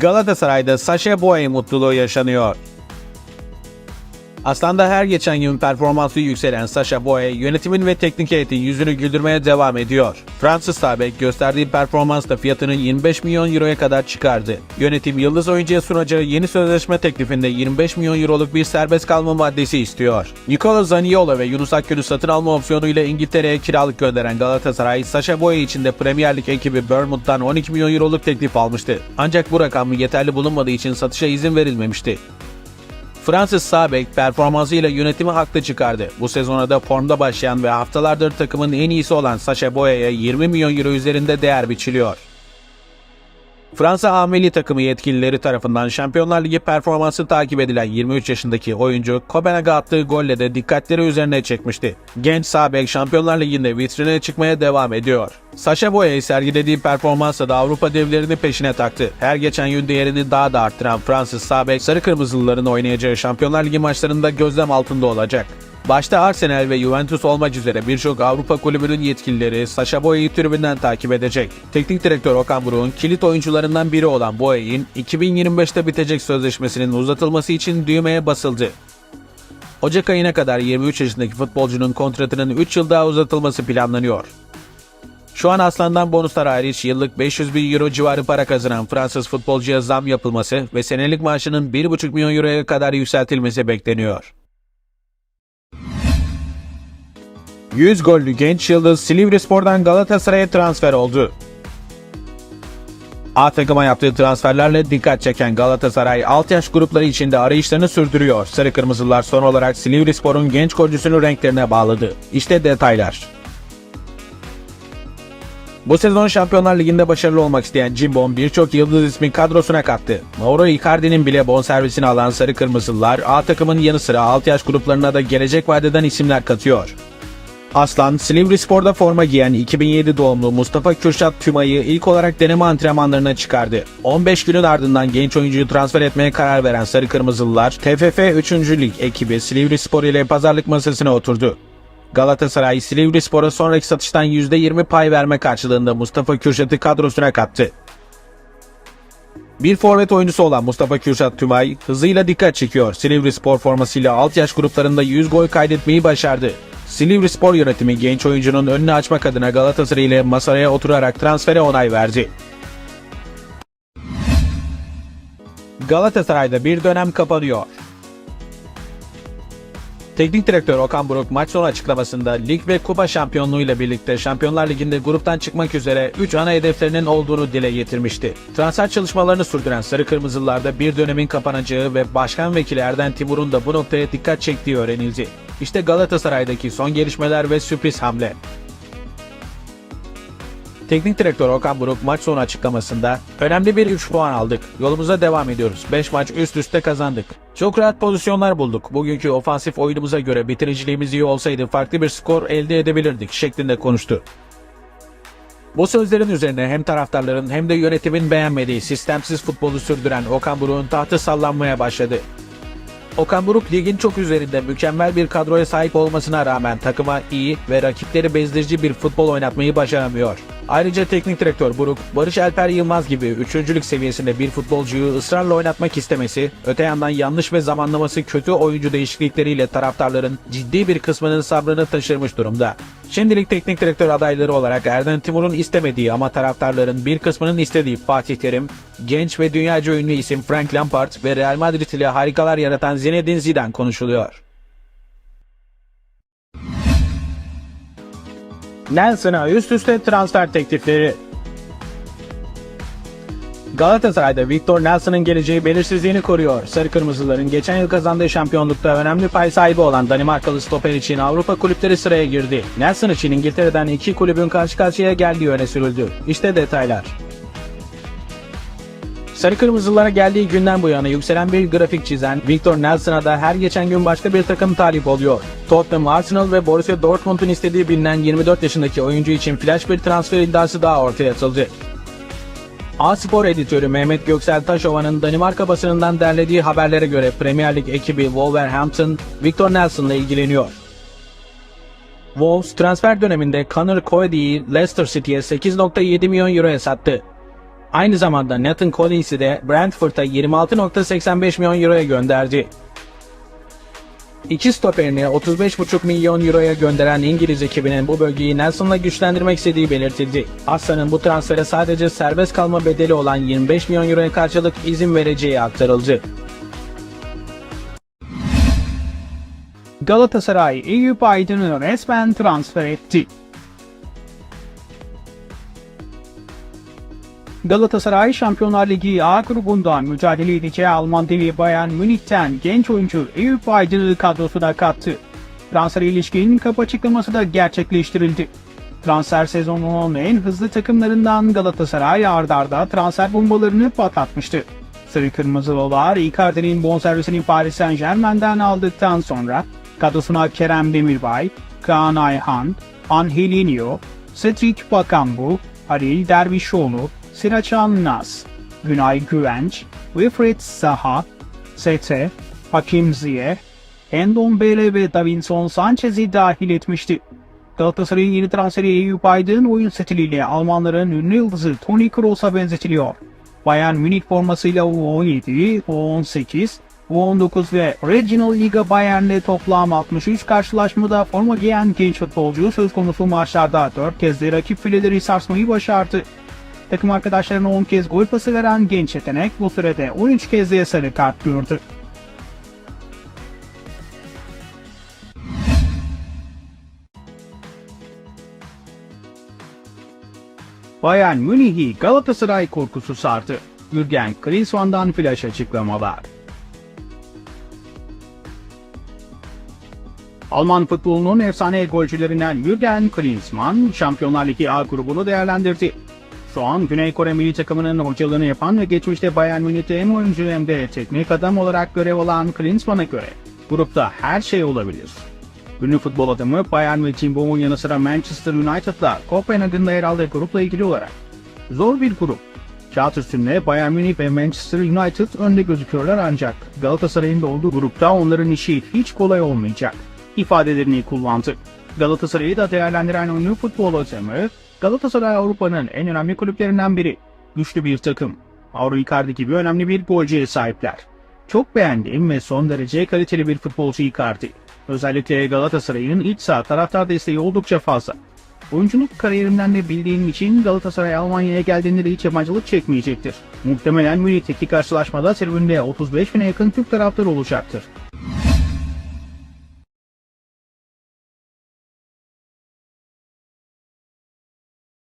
Galatasaray'da Sacha Boey mutluluğu yaşanıyor. Aslında her geçen gün performansı yükselen Sacha Boey yönetimin ve teknik heyetin yüzünü güldürmeye devam ediyor. Fransız sabek gösterdiği performansla fiyatını 25 milyon euroya kadar çıkardı. Yönetim yıldız oyuncuya sunacağı yeni sözleşme teklifinde 25 milyon euroluk bir serbest kalma maddesi istiyor. Nicola Zaniolo ve Yunus Akgül'ü satın alma opsiyonuyla İngiltere'ye kiralık gönderen Galatasaray, Sacha Boey için de Premier Lig ekibi Bournemouth'tan 12 milyon euroluk teklif almıştı. Ancak bu rakam yeterli bulunmadığı için satışa izin verilmemişti. Fransız sağ bek performansıyla yönetimi haklı çıkardı. Bu sezona da formda başlayan ve haftalardır takımın en iyisi olan Sacha Boey'e 20 milyon euro üzerinde değer biçiliyor. Fransa A milli takımı yetkilileri tarafından Şampiyonlar Ligi performansı takip edilen 23 yaşındaki oyuncu Kopenhag'a attığı golle de dikkatleri üzerine çekmişti. Genç sağ bek Şampiyonlar Ligi'nde vitrine çıkmaya devam ediyor. Sacha Boey sergilediği performansla da Avrupa devlerini peşine taktı. Her geçen gün değerini daha da arttıran Fransız sağ bek sarı kırmızılıların oynayacağı Şampiyonlar Ligi maçlarında gözlem altında olacak. Başta Arsenal ve Juventus olmak üzere birçok Avrupa kulübünün yetkilileri Sacha Boey'i tribünden takip edecek. Teknik direktör Okan Buruk'un kilit oyuncularından biri olan Boey'in 2025'te bitecek sözleşmesinin uzatılması için düğmeye basıldı. Ocak ayına kadar 23 yaşındaki futbolcunun kontratının 3 yıl daha uzatılması planlanıyor. Şu an Aslan'dan bonuslar hariç yıllık 500 bin euro civarı para kazanan Fransız futbolcuya zam yapılması ve senelik maaşının 1,5 milyon euroya kadar yükseltilmesi bekleniyor. 100 gollü genç yıldız Silivrispor'dan Galatasaray'a transfer oldu. A takıma yaptığı transferlerle dikkat çeken Galatasaray alt yaş grupları içinde arayışlarını sürdürüyor. Sarı Kırmızılar son olarak Silivrispor'un genç golcüsünü renklerine bağladı. İşte detaylar. Bu sezon Şampiyonlar Ligi'nde başarılı olmak isteyen Cimbom birçok yıldız ismi kadrosuna kattı. Mauro Icardi'nin bile bonservisini alan Sarı Kırmızılar A takımın yanı sıra alt yaş gruplarına da gelecek vadeden isimler katıyor. Aslan, Silivrispor'da forma giyen 2007 doğumlu Mustafa Kürşat Tümay'ı ilk olarak deneme antrenmanlarına çıkardı. 15 günün ardından genç oyuncuyu transfer etmeye karar veren Sarı Kırmızılılar, TFF 3. Lig ekibi Silivrispor ile pazarlık masasına oturdu. Galatasaray, Silivrispor'a sonraki satıştan %20 pay verme karşılığında Mustafa Kürşat'ı kadrosuna kattı. Bir forvet oyuncusu olan Mustafa Kürşat Tümay hızıyla dikkat çekiyor. Silivri Spor formasıyla alt yaş gruplarında 100 gol kaydetmeyi başardı. Silivri Spor yönetimi genç oyuncunun önünü açmak adına Galatasaray ile masaya oturarak transfere onay verdi. Galatasaray'da bir dönem kapanıyor. Teknik direktör Okan Buruk maç sonu açıklamasında lig ve kupa şampiyonluğuyla birlikte Şampiyonlar Ligi'nde gruptan çıkmak üzere 3 ana hedeflerinin olduğunu dile getirmişti. Transfer çalışmalarını sürdüren Sarı Kırmızılılarda bir dönemin kapanacağı ve Başkan Vekili Erden Timur'un da bu noktaya dikkat çektiği öğrenildi. İşte Galatasaray'daki son gelişmeler ve sürpriz hamle. Teknik direktör Okan Buruk maç sonu açıklamasında önemli bir 3 puan aldık. Yolumuza devam ediyoruz. 5 maç üst üste kazandık. Çok rahat pozisyonlar bulduk. Bugünkü ofansif oyunumuza göre bitiriciliğimiz iyi olsaydı farklı bir skor elde edebilirdik şeklinde konuştu. Bu sözlerin üzerine hem taraftarların hem de yönetimin beğenmediği sistemsiz futbolu sürdüren Okan Buruk'un tahtı sallanmaya başladı. Okan Buruk ligin çok üzerinde mükemmel bir kadroya sahip olmasına rağmen takıma iyi ve rakipleri bezdirici bir futbol oynatmayı başaramıyor. Ayrıca teknik direktör Buruk, Barış Alper Yılmaz gibi üçüncülük seviyesinde bir futbolcuyu ısrarla oynatmak istemesi, öte yandan yanlış ve zamanlaması kötü oyuncu değişiklikleriyle taraftarların ciddi bir kısmının sabrını taşırmış durumda. Şimdilik teknik direktör adayları olarak Erden Timur'un istemediği ama taraftarların bir kısmının istediği Fatih Terim, genç ve dünyaca ünlü isim Frank Lampard ve Real Madrid ile harikalar yaratan Zinedine Zidane konuşuluyor. Nelson'a üst üste transfer teklifleri. Galatasaray'da Victor Nelson'ın geleceği belirsizliğini koruyor. Sarı Kırmızıların geçen yıl kazandığı şampiyonlukta önemli pay sahibi olan Danimarkalı stoper için Avrupa kulüpleri sıraya girdi. Nelson için İngiltere'den iki kulübün karşı karşıya geldiği öne sürüldü. İşte detaylar. Sarı Kırmızılara geldiği günden bu yana yükselen bir grafik çizen Victor Nelson'a da her geçen gün başka bir takım talip oluyor. Tottenham, Arsenal ve Borussia Dortmund'un istediği bilinen 24 yaşındaki oyuncu için flash bir transfer iddiası daha ortaya atıldı. A-Spor editörü Mehmet Göksel Taşova'nın Danimarka basınından derlediği haberlere göre Premier Lig ekibi Wolverhampton, Victor Nelson'la ilgileniyor. Wolves transfer döneminde Connor Cody'yi Leicester City'ye 8.7 milyon euroya sattı. Aynı zamanda Nathan Collins'i de Brentford'a 26.85 milyon euroya gönderdi. İki stoperini 35,5 milyon euroya gönderen İngiliz ekibinin bu bölgeyi Nelson'la güçlendirmek istediği belirtildi. Aslan'ın bu transfere sadece serbest kalma bedeli olan 25 milyon euroya karşılık izin vereceği aktarıldı. Galatasaray Eyüp Aydın'ı resmen transfer etti. Galatasaray Şampiyonlar Ligi A grubundan mücadele edeceği Alman devi Bayern Münih'ten genç oyuncu Eyüp Aydın'ı kadrosuna kattı. Transfer ilişkin kapı açıklaması da gerçekleştirildi. Transfer sezonunun en hızlı takımlarından Galatasaray ardarda arda transfer bombalarını patlatmıştı. Sarı Kırmızılılar Icardi'nin bonservisini Paris Saint Germain'den aldıktan sonra kadrosuna Kerem Demirbay, Kaan Ayhan, Angelinho, Cedric Bakambu, Halil Dervişoğlu, Siraçan Naz, Günay Güvenç, Wilfried Zaha, Sete, Hakim Ziyeh, Endombele ve Davinson Sanchez'i dahil etmişti. Galatasaray'ın yeni transferi Eyüp Aydın oyun stiliyle Almanların ünlü yıldızı Toni Kroos'a benzetiliyor. Bayern Münih formasıyla U17, U18, U19 ve Regional Liga Bayern'le toplam 63 karşılaşmada forma giyen genç futbolcu söz konusu maçlarda 4 kez de rakip fileleri sarsmayı başardı. Takım arkadaşlarına 10 kez gol pası veren genç yetenek bu sürede 13 kez de sarı kart gördü. Bayern Münih'i Galatasaray korkusu sardı. Jürgen Klinsmann'dan flash açıklamalar. Alman futbolunun efsane golcülerinden Jürgen Klinsmann, Şampiyonlar Ligi A grubunu değerlendirdi. Şu an Güney Kore milli takımının hocalığını yapan ve geçmişte Bayern Münih'te hem oyuncu hem de teknik adam olarak görev alan Klinsmann'a göre grupta her şey olabilir. Ünlü futbol adamı Bayern ve Cimbom'un yanı sıra Manchester United'la Kopenhag'ın yer aldığı grupla ilgili olarak zor bir grup. Kağıt üstünde Bayern Münih ve Manchester United önde gözüküyorlar ancak Galatasaray'ın da olduğu grupta onların işi hiç kolay olmayacak ifadelerini kullandı. Galatasaray'ı da değerlendiren ünlü futbol adamı, Galatasaray Avrupa'nın en önemli kulüplerinden biri. Güçlü bir takım. Mauro Icardi gibi önemli bir golcüye sahipler. Çok beğendiğim ve son derece kaliteli bir futbolcu Icardi. Özellikle Galatasaray'ın iç saha taraftar desteği oldukça fazla. Oyunculuk kariyerimden de bildiğim için Galatasaray Almanya'ya geldiğinde de hiç yabancılık çekmeyecektir. Muhtemelen Münih'teki karşılaşmada tribünde 35 bine yakın Türk taraftarı olacaktır.